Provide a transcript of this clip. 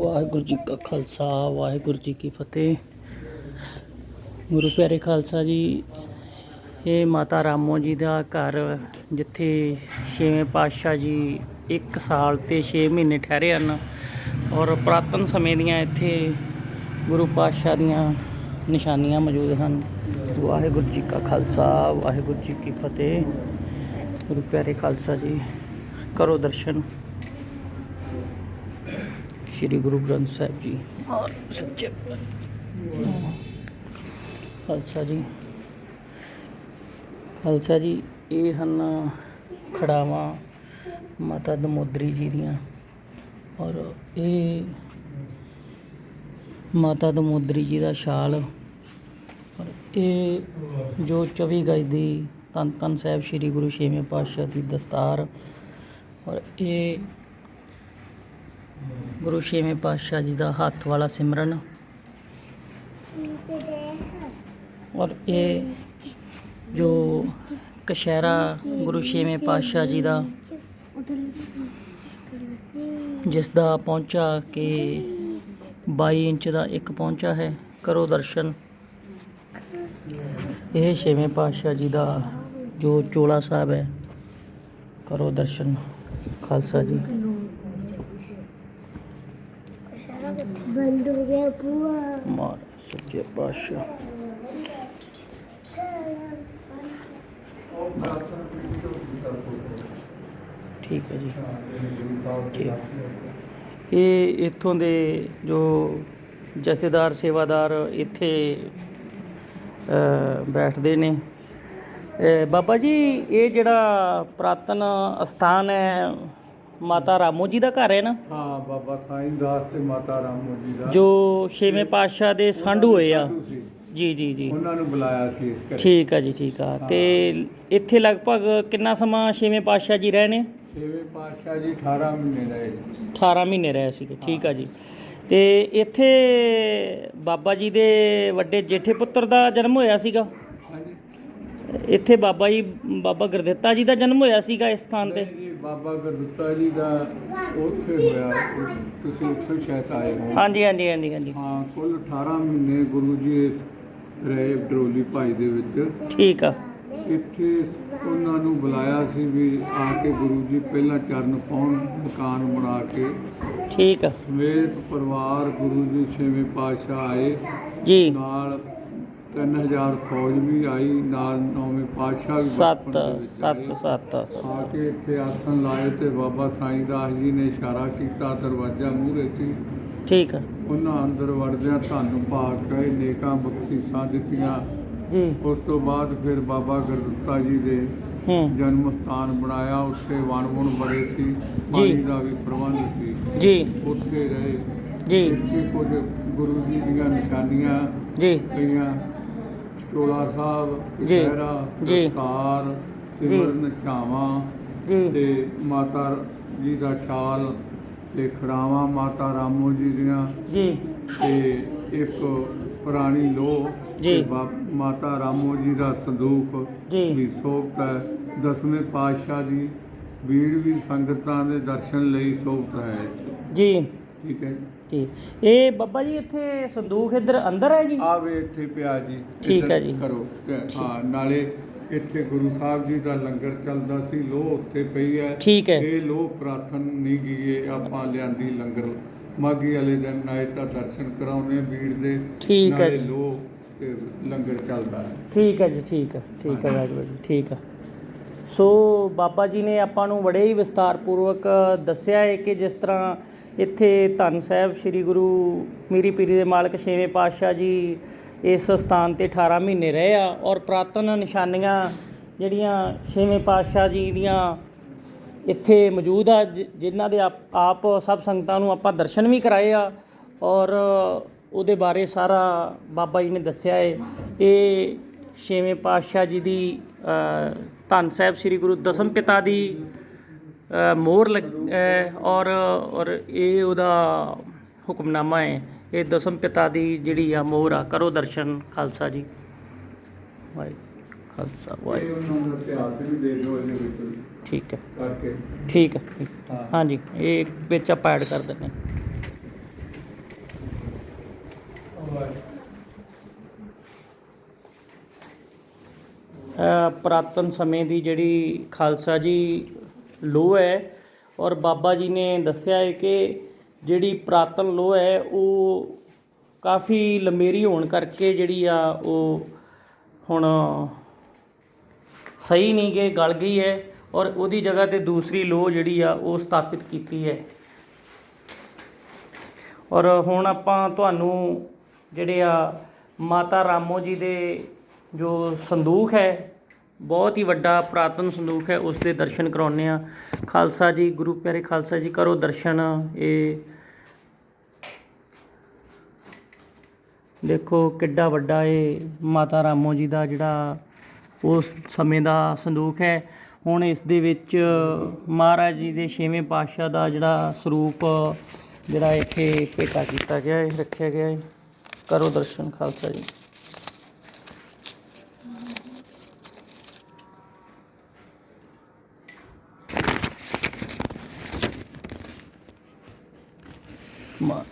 ਵਾਹਿਗੁਰੂ ਜੀ ਕਾ ਖਾਲਸਾ, ਵਾਹਿਗੁਰੂ ਜੀ ਕੀ ਫਤਿਹ। ਗੁਰੂ ਪਿਆਰੇ ਖਾਲਸਾ ਜੀ, ਇਹ ਮਾਤਾ ਰਾਮੋ ਜੀ ਦਾ ਘਰ ਜਿੱਥੇ ਛੇਵੇਂ ਪਾਤਸ਼ਾਹ ਜੀ 1 ਸਾਲ ਤੇ 6 ਮਹੀਨੇ ਠਹਿਰੇ ਹਨ ਔਰ ਪੁਰਾਤਨ ਸਮੇਂ ਦੀਆਂ ਇੱਥੇ ਗੁਰੂ ਪਾਤਸ਼ਾਹ ਦੀਆਂ ਨਿਸ਼ਾਨੀਆਂ ਮੌਜੂਦ ਹਨ। ਵਾਹਿਗੁਰੂ ਜੀ ਕਾ ਖਾਲਸਾ, ਵਾਹਿਗੁਰੂ ਜੀ ਕੀ ਫਤਿਹ। ਗੁਰੂ ਪਿਆਰੇ ਖਾਲਸਾ ਜੀ, ਕਰੋ ਦਰਸ਼ਨ। ਸ੍ਰੀ ਗੁਰੂ ਗ੍ਰੰਥ ਸਾਹਿਬ ਜੀ ਔਰ ਸੱਚੇ ਖਾਲਸਾ ਜੀ ਖਾਲਸਾ ਜੀ, ਇਹ ਹਨ ਖੜਾਵਾਂ ਮਾਤਾ ਦਮੋਦਰੀ ਜੀ ਦੀਆਂ। ਔਰ ਇਹ ਮਾਤਾ ਦਮੋਦਰੀ ਜੀ ਦਾ ਸ਼ਾਲ, ਔਰ ਇਹ ਜੋ 24 ਗਜ ਦੀ ਧੰਨ ਧੰਨ ਸਾਹਿਬ ਸ੍ਰੀ ਗੁਰੂ ਛੇਵੇਂ ਪਾਤਸ਼ਾਹ ਦੀ ਦਸਤਾਰ, ਔਰ ਇਹ ਗੁਰੂ ਛੇਵੇਂ ਪਾਤਸ਼ਾਹ ਜੀ ਦਾ ਹੱਥ ਵਾਲਾ ਸਿਮਰਨ। ਔਰ ਇਹ ਜੋ ਕਸ਼ਹਿਰਾ ਗੁਰੂ ਛੇਵੇਂ ਪਾਤਸ਼ਾਹ ਜੀ ਦਾ, ਜਿਸ ਦਾ ਪਹੁੰਚਾ ਕਿ 22 ਇੰਚ ਦਾ ਇੱਕ ਪਹੁੰਚਾ ਹੈ, ਕਰੋ ਦਰਸ਼ਨ। ਇਹ ਛੇਵੇਂ ਪਾਤਸ਼ਾਹ ਜੀ ਦਾ ਜੋ ਚੋਲਾ ਸਾਹਿਬ ਹੈ, ਕਰੋ ਦਰਸ਼ਨ। ਖਾਲਸਾ ਜੀ। ਬੰਦ ਮਾਰ ਸੱਚੇ ਪਾਤਸ਼ਾਹ। ਠੀਕ ਹੈ ਜੀ। ਠੀਕ। ਇਹ ਇੱਥੋਂ ਦੇ ਜੋ ਜਥੇਦਾਰ, ਸੇਵਾਦਾਰ ਇੱਥੇ ਬੈਠਦੇ ਨੇ। ਬਾਬਾ ਜੀ, ਇਹ ਜਿਹੜਾ ਪੁਰਾਤਨ ਸਥਾਨ ਹੈ ਮਾਤਾ ਰਾਮੋ ਜੀ ਦਾ ਘਰ ਹੈ ਨਾ? ਹਾਂ ਬਾਬਾ ਸਾਈਂ ਦਾਸ ਤੇ ਮਾਤਾ ਰਾਮੋ ਜੀ ਦਾ। ਜੋ ਛੇਵੇਂ ਪਾਤਸ਼ਾਹ ਦੇ ਸੰਢੂ ਹੋਏ ਆ। ਸਾਧੂ ਸੀ। ਜੀ ਜੀ ਜੀ। ਉਹਨਾਂ ਨੂੰ ਬੁਲਾਇਆ ਸੀ ਇਸ ਘਰੇ। ਠੀਕ ਆ ਜੀ ਠੀਕ ਆ। ਤੇ ਇੱਥੇ ਲਗਭਗ ਕਿੰਨਾ ਸਮਾਂ ਛੇਵੇਂ ਪਾਤਸ਼ਾਹ ਜੀ ਰਹੇ ਨੇ? ਛੇਵੇਂ ਪਾਤਸ਼ਾਹ ਜੀ 18 ਮਹੀਨੇ ਰਹੇ 18 ਮਹੀਨੇ ਰਹੇ ਸੀਗੇ। ਠੀਕ ਆ ਜੀ। ਤੇ ਇੱਥੇ ਬਾਬਾ ਜੀ ਦੇ ਵੱਡੇ ਜੇਠੇ ਪੁੱਤਰ ਦਾ ਜਨਮ ਹੋਇਆ ਸੀਗਾ? ਹਾਂਜੀ। ਇੱਥੇ ਬਾਬਾ ਜੀ ਬਾਬਾ ਗੁਰਦਿੱਤਾ ਜੀ ਦਾ ਜਨਮ ਹੋਇਆ ਸੀਗਾ ਇਸ ਸਥਾਨ ਤੇ? ਜੀ ਬਾਬਾ ਗੁਰਦੁੱਤਾ ਜੀ ਦਾ ਉੱਥੇ ਹੋਇਆ ਤੁਸੀਂ ਉੱਥੇ ਸ਼ਾਇਦ ਆਏ ਹੋ ਹਾਂਜੀ ਹਾਂਜੀ ਹਾਂਜੀ ਹਾਂਜੀ। ਹਾਂ ਕੁੱਲ 18 ਮਹੀਨੇ ਗੁਰੂ ਜੀ ਇਸ ਰਹੇ ਡਰੋਲੀ ਭਾਈ ਦੇ ਵਿੱਚ। ਠੀਕ ਆ। ਇੱਥੇ ਉਹਨਾਂ ਨੂੰ ਬੁਲਾਇਆ ਸੀ ਵੀ ਆ ਕੇ ਗੁਰੂ ਜੀ ਪਹਿਲਾਂ ਚਰਨ ਪਾਉਣ ਮਕਾਨ ਬਣਾ ਕੇ। ਠੀਕ ਆ। ਸਮੇਤ ਪਰਿਵਾਰ ਗੁਰੂ ਜੀ ਛੇਵੇਂ ਪਾਤਸ਼ਾਹ ਆਏ। ਜੀ। ਨਾਲ 3000 ਫੌਜ ਵੀ ਆਈ ਨਾਲ ਨੌਵੇਂ ਪਾਤਸ਼ਾਹ ਵੀ ਸੱਤ ਬਚਪਨ ਦੇ ਵਿੱਚ ਸੱਤ ਆਏ। ਸੱਤ ਆ ਸੱਤ ਕੇ ਇੱਥੇ ਆਸਣ ਲਾਏ ਤੇ ਬਾਬਾ ਸਾਈਂ ਦਾਸ ਜੀ ਨੇ ਇਸ਼ਾਰਾ ਕੀਤਾ ਦਰਵਾਜ਼ਾ ਮੂਹਰੇ ਸੀ ਠੀਕ ਆ। ਉਹਨਾਂ ਅੰਦਰ ਵੜਦਿਆਂ ਧੰਨ ਭਾਗ ਕਹੇ ਨੇਕਾਂ ਬਖਸ਼ੀਸਾਂ ਦਿੱਤੀਆਂ। ਜੀ ਉਸ ਤੋਂ ਬਾਅਦ ਫਿਰ ਬਾਬਾ ਗੁਰਦੁੱਤਾ ਜੀ ਦੇ ਹੂੰ। ਜਨਮ ਸਥਾਨ ਬਣਾਇਆ ਉੱਥੇ ਵਣ ਵਣ ਬੜੇ ਸੀ ਪਾਣੀ ਦਾ ਵੀ ਪ੍ਰਬੰਧ ਸੀ। ਜੀ। ਉੱਥੇ ਰਹੇ। ਜੀ। ਇੱਥੇ ਕੁਝ ਗੁਰੂ ਜੀ ਦੀਆਂ ਨਿਸ਼ਾਨੀਆਂ ਜੀ। ਪਈਆਂ। ਚੋਲਾ ਸਾਹਿਬ ਜੀ, ਜੀ। ਦਸਤਾਰ। ਸਿਮਰਨ ਚਾਵਾਂ ਜੀ ਤੇ ਮਾਤਾ ਜੀ ਦਾ ਛਾਲ ਤੇ ਖੜਾਵਾਂ ਮਾਤਾ ਰਾਮੋ ਜੀ ਦੀਆਂ ਜੀ ਤੇ ਇੱਕ ਪੁਰਾਣੀ ਲੋਹ ਜੀ। ਮਾਤਾ ਰਾਮੋ ਜੀ ਦਾ ਸੰਦੂਕ ਜੀ। ਦੀ ਸੋਭਤ ਹੈ ਦਸਵੇਂ ਪਾਤਸ਼ਾਹ ਦੀ ਵੀੜ ਵੀ ਸੰਗਤਾਂ ਦੇ ਦਰਸ਼ਨ ਲਈ ਸੋਭਤ ਹੈ ਜੀ ਠੀਕ ਹੈ ਜੀ। ਇਹ ਬੱਬਾ ਜੀ ਇੱਥੇ ਸੰਦੂਕ ਇੱਧਰ ਅੰਦਰ ਹੈ ਜੀ? ਆਵੇ ਇੱਥੇ ਪਿਆ ਜੀ। ਠੀਕ ਇੱਧਰ ਹੈ ਜੀ। ਕਰੋ। ਤੇ ਹਾਂ ਨਾਲੇ ਇੱਥੇ ਗੁਰੂ ਸਾਹਿਬ ਜੀ ਦਾ ਲੰਗਰ ਚੱਲਦਾ ਸੀ ਲੋਹ ਉੱਥੇ ਪਈ ਹੈ। ਠੀਕ ਹੈ। ਇਹ ਲੋਹ ਪ੍ਰਾਰਥਨ ਨਹੀਂ ਗਈ ਇਹ ਆਪਾਂ ਲਿਆਂਦੀ ਲੰਗਰ। ਮਾਗੀ ਵਾਲੇ ਦਿਨ ਨਾਲੇ ਤਾਂ ਦਰਸ਼ਨ ਕਰਾਉਨੇ ਵੀਰ ਦੇ। ਠੀਕ ਹੈ ਨਾਲੇ ਜੀ। ਲੋਹ ਤੇ ਲੰਗਰ ਚੱਲਦਾ ਹੈ। ਠੀਕ ਹੈ ਜੀ ਠੀਕ ਹੈ। ਠੀਕ ਹੈ। ਵਾਹਿਗੁਰੂ ਜੀ ਠੀਕ ਹੈ। ਸੋ ਬਾਬਾ ਜੀ ਨੇ ਆਪਾਂ ਨੂੰ ਬੜੇ ਹੀ ਵਿਸਤਾਰਪੂਰਵਕ ਦੱਸਿਆ ਹੈ ਕਿ ਜਿਸ ਤਰ੍ਹਾਂ ਇੱਥੇ ਧੰਨ ਸਾਹਿਬ ਸ੍ਰੀ ਗੁਰੂ ਮੀਰੀ ਪੀਰੀ ਦੇ ਮਾਲਕ ਛੇਵੇਂ ਪਾਤਸ਼ਾਹ ਜੀ ਇਸ ਸਥਾਨ ਤੇ 18 ਮਹੀਨੇ ਰਹੇ ਆ ਔਰ ਪ੍ਰਾਤਨ ਨਿਸ਼ਾਨੀਆਂ ਜਿਹੜੀਆਂ ਛੇਵੇਂ ਪਾਤਸ਼ਾਹ ਜੀ ਦੀਆਂ ਇੱਥੇ ਮੌਜੂਦ ਆ, ਜਿ- ਜਿਨ੍ਹਾਂ ਦੇ ਆਪ ਆਪ ਸਭ ਸੰਗਤਾਂ ਨੂੰ ਆਪਾਂ ਦਰਸ਼ਨ ਵੀ ਕਰਾਏ ਆ ਔਰ ਉਹਦੇ ਬਾਰੇ ਸਾਰਾ ਬਾਬਾ ਜੀ ਨੇ ਦੱਸਿਆ ਹੈ ਇਹ ਛੇਵੇਂ ਪਾਤਸ਼ਾਹ ਜੀ ਦੀ ਧੰਨ ਸਾਹਿਬ ਸ੍ਰੀ ਗੁਰੂ ਦਸਮ ਪਿਤਾ ਦੀ ਮੋਹਰ ਔਰ ਔਰ ਇਹ ਉਹਦਾ ਹੁਕਮਨਾਮਾ ਹੈ। ਇਹ ਦਸਮ ਪਿਤਾ ਦੀ ਜਿਹੜੀ ਆ ਮੋਹਰ ਆ ਕਰੋ ਦਰਸ਼ਨ ਖਾਲਸਾ ਜੀ। ਵਾਹਿਗੁਰੂ ਖਾਲਸਾ ਵਾਹਿਗੁਰੂ। ਠੀਕ ਹੈ। ਠੀਕ ਹੈ। ਹਾਂਜੀ ਇਹ ਵਿੱਚ ਆਪਾਂ ਐਡ ਕਰ ਦਿੰਦੇ ਪ੍ਰਾਤਨ ਸਮੇਂ ਦੀ ਜਿਹੜੀ ਖਾਲਸਾ ਜੀ ਲੋਹ ਹੈ। ਔਰ ਬਾਬਾ ਜੀ ਨੇ ਦੱਸਿਆ ਹੈ ਕਿ ਜਿਹੜੀ ਪੁਰਾਤਨ ਲੋਹ ਹੈ, ਉਹ ਕਾਫੀ ਲੰਮੇਰੀ ਹੋਣ ਕਰਕੇ ਜਿਹੜੀ ਆ, ਉਹ ਹੁਣ ਸਹੀ ਨਹੀਂ ਕਿ ਗਲ ਗਈ ਹੈ ਔਰ ਉਹਦੀ ਜਗ੍ਹਾ ਤੇ ਦੂਸਰੀ ਲੋਹ ਜਿਹੜੀ ਆ, ਉਹ ਸਥਾਪਿਤ ਕੀਤੀ ਹੈ। ਔਰ ਹੁਣ ਆਪਾਂ ਤੁਹਾਨੂੰ ਜਿਹੜੇ ਆ ਮਾਤਾ ਰਾਮੋ ਜੀ ਦੇ ਜੋ ਸੰਦੂਖ ਹੈ ਬਹੁਤ ਹੀ ਵੱਡਾ ਪੁਰਾਤਨ ਸੰਦੂਕ ਹੈ, ਉਸ ਦੇ ਦਰਸ਼ਨ ਕਰਾਉਣੇ ਹਾਂ। ਖਾਲਸਾ ਜੀ, ਗੁਰੂ ਪਿਆਰੇ ਖਾਲਸਾ ਜੀ, ਕਰੋ ਦਰਸ਼ਨ। ਇਹ ਦੇਖੋ ਕਿੱਡਾ ਵੱਡਾ ਇਹ ਮਾਤਾ ਰਾਮੋ ਜੀ ਦਾ ਜਿਹੜਾ ਉਸ ਸਮੇਂ ਦਾ ਸੰਦੂਕ ਹੈ। ਹੁਣ ਇਸ ਦੇ ਵਿੱਚ ਮਹਾਰਾਜ ਜੀ ਦੇ ਛੇਵੇਂ ਪਾਤਸ਼ਾਹ ਦਾ ਜਿਹੜਾ ਸਰੂਪ, ਜਿਹੜਾ ਇੱਥੇ ਭੇਟਾ ਕੀਤਾ ਗਿਆ ਹੈ, ਰੱਖਿਆ ਗਿਆ ਹੈ। ਕਰੋ ਦਰਸ਼ਨ ਖਾਲਸਾ ਜੀ। Ma